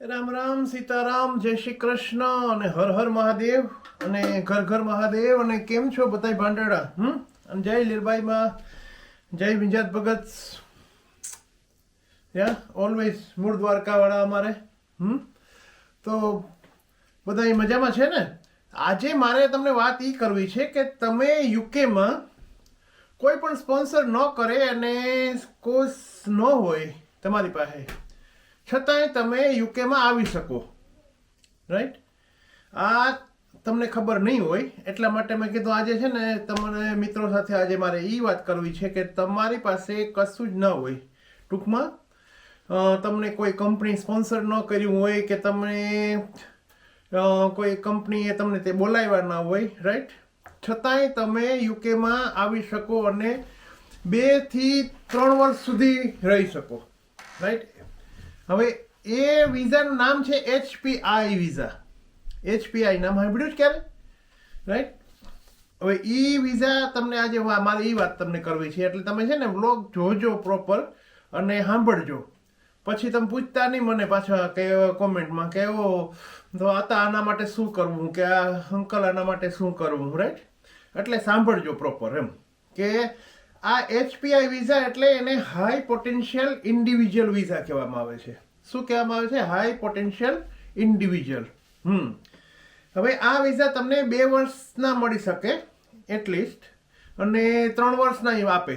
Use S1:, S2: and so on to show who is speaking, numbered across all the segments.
S1: રામ રામ, સીતારામ, જય શ્રી કૃષ્ણ અને હર હર મહાદેવ અને ઘર ઘર મહાદેવ અને કેમ છો બધાય ભાંડેડા, હમ? અને જય લીરબાઈમાં જય વિંજાત ભગત. યા ઓલવેઝ મૂળ દ્વારકાવાળા અમારે, હમ? તો બધા મજામાં છે ને? આજે મારે તમને વાત એ કરવી છે કે તમે યુકેમાં કોઈ પણ સ્પોન્સર ન કરે અને કોર્સ ન હોય તમારી પાસે. છતાંય તમે યુકેમાં આવી શકો. રાઈટ આ તમને ખબર નહીં હોય, એટલા માટે મેં કીધું આજે છે ને, તમને મિત્રો સાથે આજે મારે એ વાત કરવી છે કે તમારી પાસે કશું જ ન હોય. ટૂંકમાં તમને કોઈ કંપની સ્પોન્સર ન કર્યું હોય કે તમને કોઈ કંપનીએ તમને તે બોલાવ્યા ના હોય રાઈટ છતાંય તમે યુકેમાં આવી શકો અને બેથી ત્રણ વર્ષ સુધી રહી શકો. રાઈટ હવે એ વિઝાનું નામ છે એચપીઆઈ વિઝા એચપીઆઈ નામ સાંભળ્યું જ ક્યારે? રાઈટ હવે ઈ વિઝા તમને આજે મારે એ વાત તમને કરવી છે. એટલે તમે છે ને બ્લોગ જોજો પ્રોપર અને સાંભળજો. પછી તમે પૂછતા નહીં મને પાછા કે કોમેન્ટમાં કે, ઓ, તો આતા આના માટે શું કરવું? કે આ અંકલ આના માટે શું કરવું? રાઈટ એટલે સાંભળજો પ્રોપર એમ. કે આ એચપીઆઈ વિઝા એટલે એને હાઈ પોટેન્શિયલ ઇન્ડિવિજ્યુઅલ વિઝા કહેવામાં આવે છે. શું કહેવામાં આવે છે? High potential individual hmm. હવે આ વિઝા તમને બે વર્ષના મળી શકે એટલીસ્ટ અને ત્રણ વર્ષના ઈ આપે.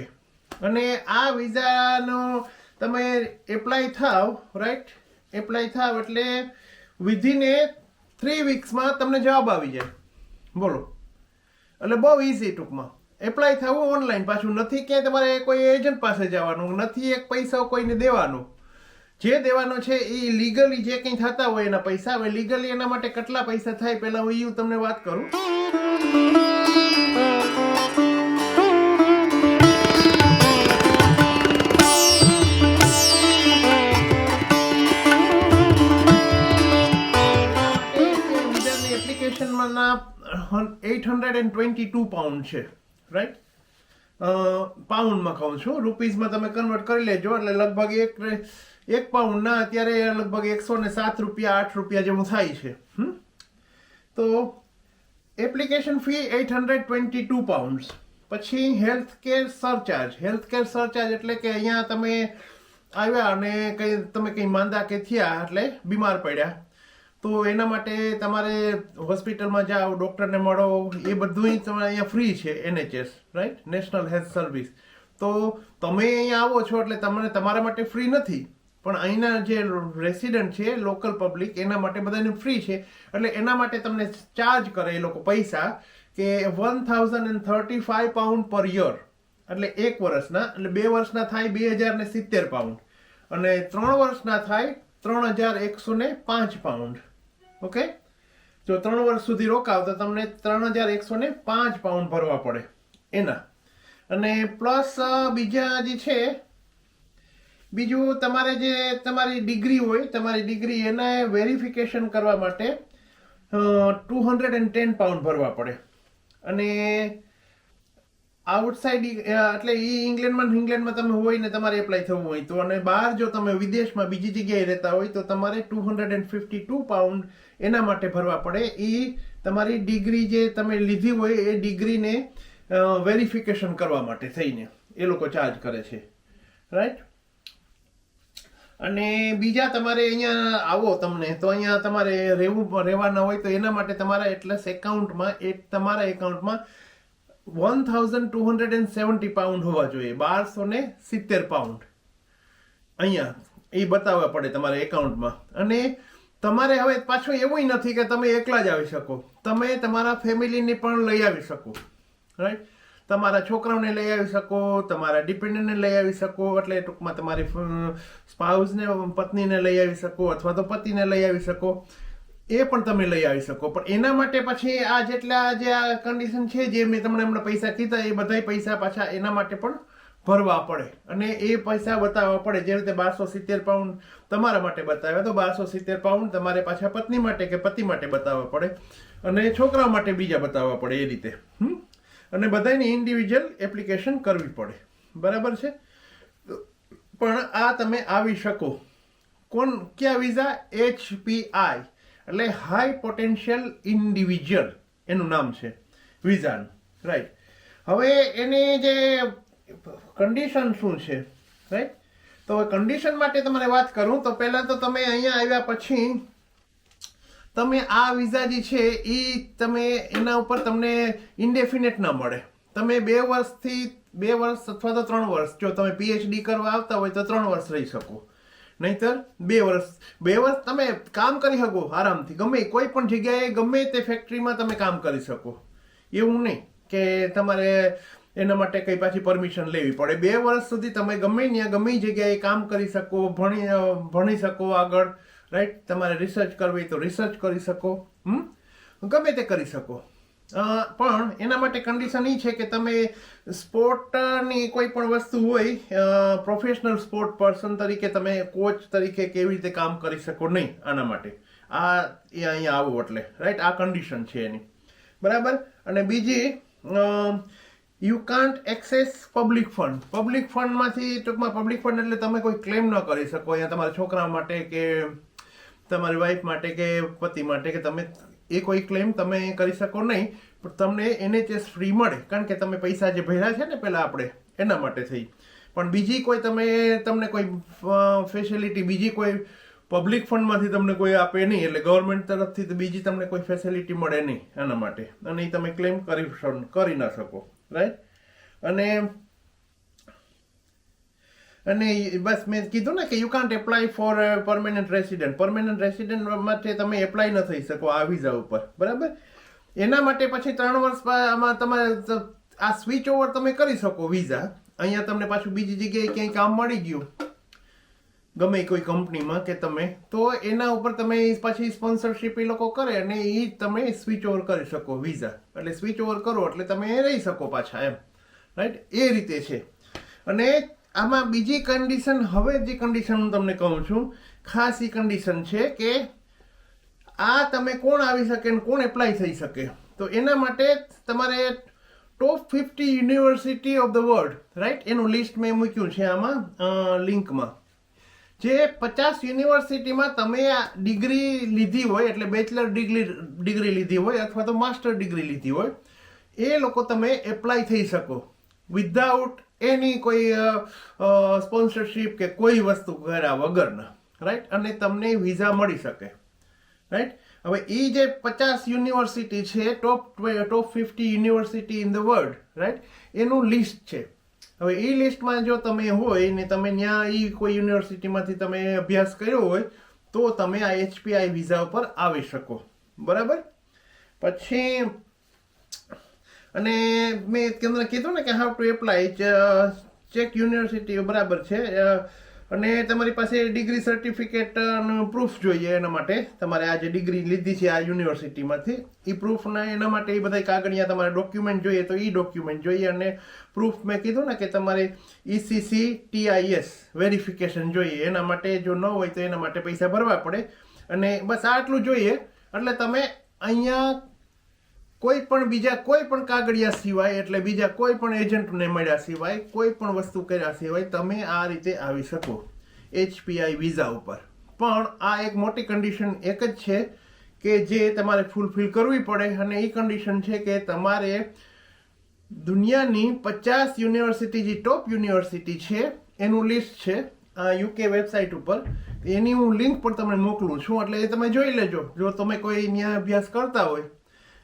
S1: અને આ વિઝાનો તમે એપ્લાય થાવ રાઈટ એપ્લાય થાવ એટલે વિધિન એ થ્રી વીક્સમાં તમને જવાબ આવી જાય. બોલો. એટલે બહુ ઇઝી ટૂંકમાં. એપ્લાય થવું ઓનલાઈન પાછું. નથી ક્યાંય તમારે કોઈ એજન્ટ પાસે જવાનું, નથી એક પૈસા કોઈને દેવાનો. જે દેવાનો છે એ લીગલી જે કંઈ થતા હોય એના પૈસા. હવે લીગલી એના માટે કેટલા પૈસા થાય પહેલાં હું એ તમને વાત કરું. એપ્લિકેશનમાં eight hundred and twenty two pound છે. રાઈટ પાઉન્ડમાં કહું છું. રૂપીઝમાં તમે કન્વર્ટ કરી લેજો. એટલે લગભગ એક એક પાઉન્ડના અત્યારે લગભગ એકસો ને સાત રૂપિયા, આઠ રૂપિયા જેવું થાય છે? તો application fee eight hundred twenty two pounds પછી health care surcharge health care surcharge એટલે કે અહીંયા તમે આવ્યા અને કંઈ, તમે કંઈ માંદા કે થયા એટલે બીમાર પડ્યા. તો એના માટે તમારે હોસ્પિટલમાં જાઓ, ડૉક્ટરને મળો, એ બધું તમારે અહીંયા ફ્રી છે, NHS right national health service તો તમે અહીંયા આવો છો એટલે તમને તમારા માટે ફ્રી નથી, પણ અહીંના જે રેસિડન્ટ છે, લોકલ પબ્લિક, એના માટે બધાને ફ્રી છે, એટલે એના માટે તમને ચાર્જ કરે એ લોકો પૈસા કે one thousand and thirty five pound per year એટલે એક વર્ષના, એટલે બે વર્ષના થાય બે હજાર ને સિત્તેર પાઉન્ડ અને ત્રણ વર્ષના થાય ત્રણ હજાર એકસો ને પાંચ પાઉન્ડ ઓકે? જો ત્રણ વર્ષ સુધી રોકાવ તો તમને ત્રણ હજાર એકસો ને પાંચ પાઉન્ડ ભરવા પડે એના. અને પ્લસ બીજા જે છે, બીજું તમારે જે તમારી ડિગ્રી હોય, તમારી ડિગ્રી એના વેરિફિકેશન કરવા માટે two hundred and ten pound ભરવા પડે. અને આઉટસાઇડ એટલે એ ઇંગ્લેન્ડમાં ઇંગ્લેન્ડમાં તમે હોય ને તમારે એપ્લાય થવું હોય તો. અને બહાર જો તમે વિદેશમાં બીજી જગ્યાએ રહેતા હોય તો તમારે two hundred and fifty two pound એના માટે ભરવા પડે. એ તમારી ડિગ્રી જે તમે લીધી હોય એ ડિગ્રીને વેરિફિકેશન કરવા માટે થઈને એ લોકો ચાર્જ કરે છે. રાઈટ અને બીજા તમારે અહીંયા આવો તમને. તો અહીંયા તમારે રહેવું, રહેવાના હોય તો એના માટે તમારા એટલે એકાઉન્ટમાં એ તમારા એકાઉન્ટમાં one thousand two hundred and seventy pound હોવા જોઈએ, બારસો ને સિત્તેર પાઉન્ડ અહીંયા, એ બતાવવા પડે તમારા એકાઉન્ટમાં અને તમારે હવે પાછું એવું નથી કે તમે એકલા જ આવી શકો. તમે તમારા ફેમિલીને પણ લઈ આવી શકો. રાઈટ તમારા છોકરાઓને લઈ આવી શકો, તમારા ડિપેન્ડન્ટને લઈ આવી શકો, એટલે ટૂંકમાં તમારી સ્પાઉસને પત્નીને લઈ આવી શકો, અથવા તો પતિને લઈ આવી શકો. એ પણ તમે લઈ આવી શકો. પણ એના માટે પછી આ જેટલા જે આ કન્ડિશન છે જે મેં તમને હમણાં પૈસા કીધા, એ બધાય પૈસા પાછા એના માટે પણ ભરવા પડે. અને એ પૈસા બતાવવા પડે. જે રીતે બારસો સિત્તેર પાઉન્ડ તમારા માટે બતાવ્યા, તો બારસો સિત્તેર પાઉન્ડ તમારે પાછા પત્ની માટે કે પતિ માટે બતાવવા પડે. અને છોકરા માટે બીજા બતાવવા પડે એ રીતે. અને બધાની ઇન્ડિવિજ્યુઅલ એપ્લિકેશન કરવી પડે. બરાબર છે? પણ આ તમે આવી શકો. કોણ? ક્યાં? વિઝા એચપીઆઈ એટલે હાઈ પોટેન્શિયલ ઇન્ડિવિજ્યુઅલ એનું નામ છે વિઝાન રાઈટ હવે એની જે કન્ડિશન શું છે રાઈટ તો કન્ડિશન માટે તમારે વાત કરું, તો પહેલાં તો તમે અહીંયા આવ્યા પછી તમે આ વિઝા જે છે, એ તમે એના ઉપર તમને ઇન્ડેફિનેટ ના મળે. તમે બે વર્ષથી, બે વર્ષ અથવા તો ત્રણ વર્ષ, જો તમે પીએચડી કરવા આવતા હોય તો ત્રણ વર્ષ રહી શકો. નહીતર બે વર્ષ બે વર્ષ તમે કામ કરી શકો આરામથી. ગમે કોઈ પણ જગ્યાએ ગમે તે ફેક્ટરીમાં તમે કામ કરી શકો. એવું નહીં કે તમારે એના માટે કંઈ પાછી પરમિશન લેવી પડે. બે વર્ષ સુધી તમે ગમે ત્યાં, ગમે જગ્યાએ કામ કરી શકો, ભણી ભણી શકો આગળ રાઈટ તમારે રિસર્ચ કરવી તો રિસર્ચ કરી શકો, હમ? ગમે તે કરી શકો. પણ એના માટે કન્ડિશન એ છે કે તમે સ્પોર્ટની કોઈ પણ વસ્તુ હોય પ્રોફેશનલ સ્પોર્ટ પર્સન તરીકે તમે કોચ તરીકે કેવી રીતે કામ કરી શકો નહીં આના માટે. આ એ અહીંયા આવું એટલે રાઈટ આ કન્ડિશન છે એની. બરાબર? અને બીજી you can't access public fund public ફંડમાંથી ટૂંકમાં પબ્લિક ફંડ એટલે તમે કોઈ ક્લેમ ન કરી શકો. અહીંયા તમારા છોકરા માટે કે તમારી વાઈફ માટે કે પતિ માટે કે તમે એ કોઈ ક્લેમ તમે કરી શકો નહીં, પણ તમને એનએચએસ ફ્રી મળે. કારણ કે તમે પૈસા જે ભર્યા છે ને પહેલાં આપણે, એના માટે થઈ. પણ બીજી કોઈ તમે, તમને કોઈ ફેસિલિટી બીજી કોઈ પબ્લિક ફંડમાંથી તમને કોઈ આપે નહીં, એટલે ગવર્મેન્ટ તરફથી તો બીજી તમને કોઈ ફેસિલિટી મળે નહીં, એના માટે. અને એ તમે ક્લેમ કરી કરી ના શકો. રાઈટ અને અને બસ મેં કીધું ને કે you can't apply for permanent resident permanent resident માટે તમે એપ્લાય ન થઈ શકો આ વિઝા ઉપર. બરાબર? એના માટે પછી ત્રણ વર્ષ આમાં તમારે આ સ્વિચ ઓવર તમે કરી શકો વિઝા અહીંયા તમને પાછું બીજી જગ્યાએ ક્યાંય કામ મળી ગયું. ગમે કોઈ કંપનીમાં કે તમે. તો એના ઉપર તમે પછી સ્પોન્સરશિપ એ લોકો કરે અને એ તમે સ્વિચ ઓવર કરી શકો વિઝા એટલે સ્વિચ ઓવર કરો એટલે તમે રહી શકો પાછા એમ. રાઈટ એ રીતે છે. અને આમાં બીજી કન્ડિશન હવે જે કન્ડિશન હું તમને કહું છું, ખાસ એ કન્ડિશન છે કે આ તમે કોણ આવી શકે ને કોણ એપ્લાય થઈ શકે. તો એના માટે તમારે top fifty university of the world right એનું લિસ્ટ મેં મૂક્યું છે આમાં લિંકમાં જે પચાસ યુનિવર્સિટીમાં તમે આ ડિગ્રી લીધી હોય, એટલે બેચલર ડિગ્રી ડિગ્રી લીધી હોય અથવા તો માસ્ટર ડિગ્રી લીધી હોય, એ લોકો તમે એપ્લાય થઈ શકો. વિધાઉટ એની કોઈ સ્પોન્સરશિપ કે કોઈ વસ્તુ કર્યા વગરના રાઈટ અને તમને વિઝા મળી શકે રાઈટ હવે એ જે પચાસ યુનિવર્સિટી છે top top fifty university in the world right એનું લિસ્ટ છે. હવે એ લિસ્ટમાં જો તમે હોય ને તમે ત્યાં એ કોઈ યુનિવર્સિટીમાંથી તમે અભ્યાસ કર્યો હોય, તો તમે આ એચપીઆઈ વિઝા ઉપર આવી શકો. બરાબર? પછી અને મેં તમને કીધું ને કે how to apply check university બરાબર છે અને તમારી પાસે ડિગ્રી સર્ટિફિકેટ પ્રૂફ જોઈએ એના માટે. તમારે આ જે ડિગ્રી લીધી છે આ યુનિવર્સિટીમાંથી એ પ્રૂફના એના માટે એ બધા કાગળિયા તમારે ડોક્યુમેન્ટ જોઈએ તો એ ડોક્યુમેન્ટ જોઈએ. અને પ્રૂફ મેં કીધું ને કે તમારે ઇસીસી ટીઆઈએસ વેરિફિકેશન જોઈએ. એના માટે જો ન હોય તો એના માટે પૈસા ભરવા પડે. અને બસ આટલું જોઈએ. એટલે તમે અહીંયા કોઈ પણ બીજા કોઈ પણ કાગળિયા સિવાય, એટલે બીજા કોઈ પણ એજન્ટને મળ્યા સિવાય, કોઈ પણ વસ્તુ કર્યા સિવાય તમે આ રીતે આવી શકો એચપીઆઈ વિઝા ઉપર. પણ આ એક મોટી કન્ડિશન એક જ છે કે જે તમારે ફૂલફિલ કરવી પડે અને એ કન્ડિશન છે કે તમારે દુનિયાની પચાસ યુનિવર્સિટી જે ટોપ યુનિવર્સિટી છે, એનું લિસ્ટ છે યુકે વેબસાઇટ ઉપર. એની હું લિંક પણ તમને મોકલું છું, એટલે એ તમે જોઈ લેજો. જો તમે કોઈ ત્યાં અભ્યાસ કરતા હોય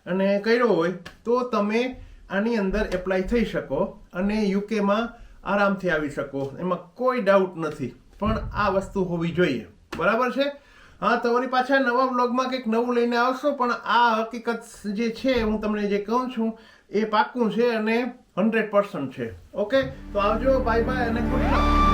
S1: અને કર્યો હોય, તો તમે આની અંદર એપ્લાય થઈ શકો અને યુકેમાં આરામથી આવી શકો. એમાં કોઈ ડાઉટ નથી. પણ આ વસ્તુ હોવી જોઈએ. બરાબર છે? હા, તમારી પાછા નવા બ્લોગમાં કંઈક નવું લઈને આવશો, પણ આ હકીકત જે છે, હું તમને જે કહું છું, એ પાક્કું છે અને હંડ્રેડ પર્સન્ટ છે. ઓકે તો આવજો બાય બાય અને ગુડ